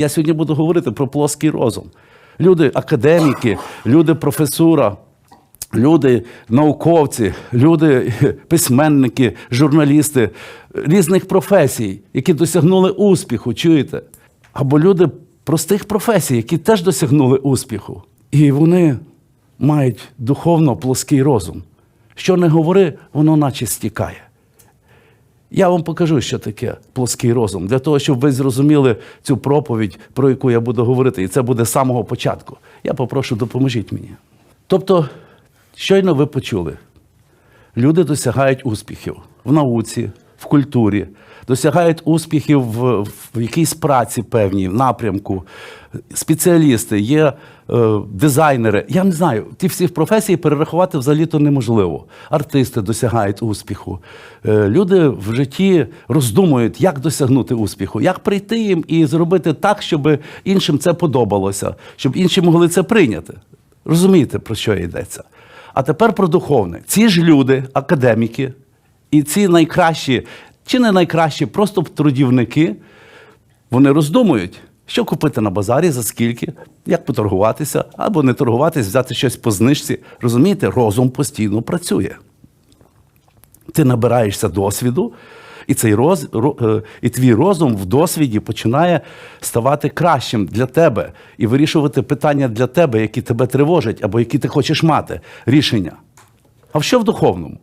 Я сьогодні буду говорити про плоский розум. Люди академіки, люди професура, люди науковці, люди письменники, журналісти різних професій, які досягнули успіху, чуєте? Або люди простих професій, які теж досягнули успіху. І вони мають духовно плоский розум. Що не говори, воно наче стікає. Я вам покажу, що таке плоский розум, для того, щоб ви зрозуміли цю проповідь, про яку я буду говорити, і це буде з самого початку. Я попрошу, допоможіть мені. Тобто, щойно ви почули, люди досягають успіхів в науці, в культурі, досягають успіхів в, в якійсь праці певній, напрямку. Спеціалісти, є е, дизайнери. Я не знаю, ті всі професії перерахувати взагалі-то неможливо. Артисти досягають успіху. Е, люди в житті роздумують, як досягнути успіху, як прийти їм і зробити так, щоб іншим це подобалося, щоб інші могли це прийняти. Розумієте, про що йдеться? А тепер про духовне. Ці ж люди, академіки, і ці найкращі, чи не найкращі, просто трудівники, вони роздумують, що купити на базарі, за скільки, як поторгуватися, або не торгуватись, взяти щось по знижці. Розумієте, розум постійно працює. Ти набираєшся досвіду, і цей роз, е, і твій розум в досвіді починає ставати кращим для тебе і вирішувати питання для тебе, які тебе тривожать, або які ти хочеш мати рішення. А що в духовному?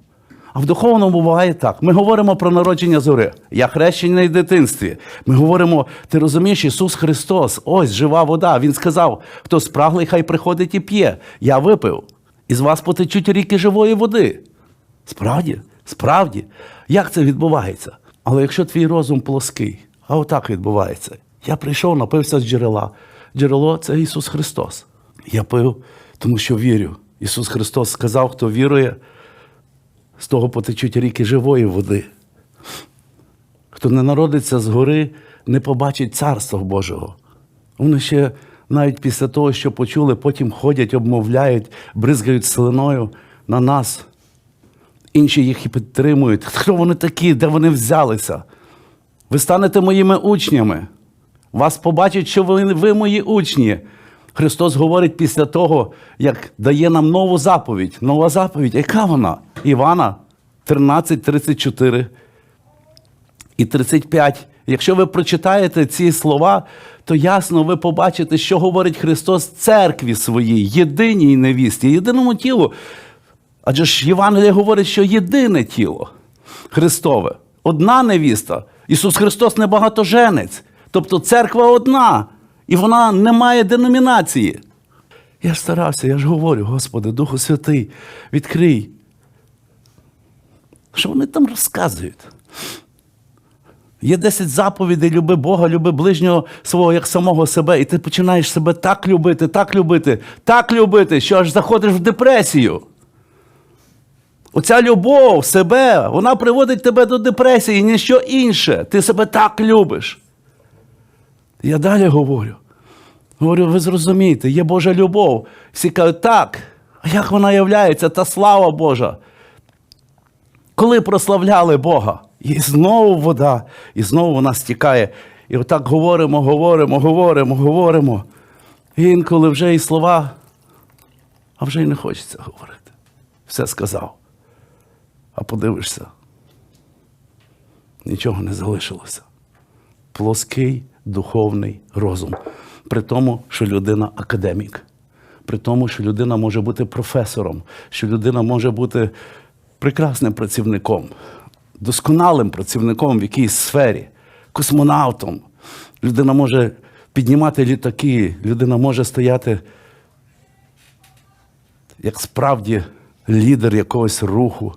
А в духовному буває так. Ми говоримо про народження зори. Я хрещений в дитинстві. Ми говоримо, ти розумієш, Ісус Христос, ось жива вода. Він сказав: хто спраглий, хай приходить і п'є. Я випив. Із вас потечуть ріки живої води. Справді, справді, як це відбувається? Але якщо твій розум плоский, а отак відбувається. Я прийшов, напився з джерела. Джерело це Ісус Христос. Я пив, тому що вірю. Ісус Христос сказав, хто вірує, з того потечуть ріки живої води. Хто не народиться згори, не побачить царства Божого. Вони ще навіть після того, що почули, потім ходять, обмовляють, бризгають слиною на нас. Інші їх і підтримують. Хто вони такі, де вони взялися? Ви станете моїми учнями. Вас побачать, що ви, ви мої учні. Христос говорить після того, як дає нам нову заповідь. Нова заповідь, яка вона? Івана 13, 34 і 35. Якщо ви прочитаєте ці слова, то ясно ви побачите, що говорить Христос церкві своїй, єдиній невісті, єдиному тілу. Адже ж Євангеліє говорить, що єдине тіло Христове, одна невіста. Ісус Христос не багатоженець. Тобто церква одна, і вона не має деномінації. Я ж старався, я ж говорю, Господи, Духу Святий, відкрий. Що вони там розказують? Є 10 заповідей, люби Бога, люби ближнього свого як самого себе, і ти починаєш себе так любити, так любити, так любити, що аж заходиш в депресію. Оця любов себе, вона приводить тебе до депресії, ніщо інше. Ти себе так любиш. Я далі говорю. Говорю, ви зрозумієте, є Божа любов. Всі кажуть, так. А як вона являється, та слава Божа? Коли прославляли Бога, і знову вода, і знову вона стікає. І отак говоримо, говоримо, говоримо, говоримо. І інколи вже і слова, а вже й не хочеться говорити. Все сказав. А подивишся, нічого не залишилося. Плоский духовний розум. При тому, що людина академік, при тому, що людина може бути професором, що людина може бути прекрасним працівником, досконалим працівником в якійсь сфері, космонавтом. Людина може піднімати літаки, людина може стояти як справді лідер якогось руху.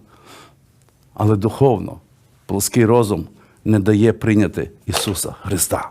Але духовно, плоский розум не дає прийняти Ісуса Христа.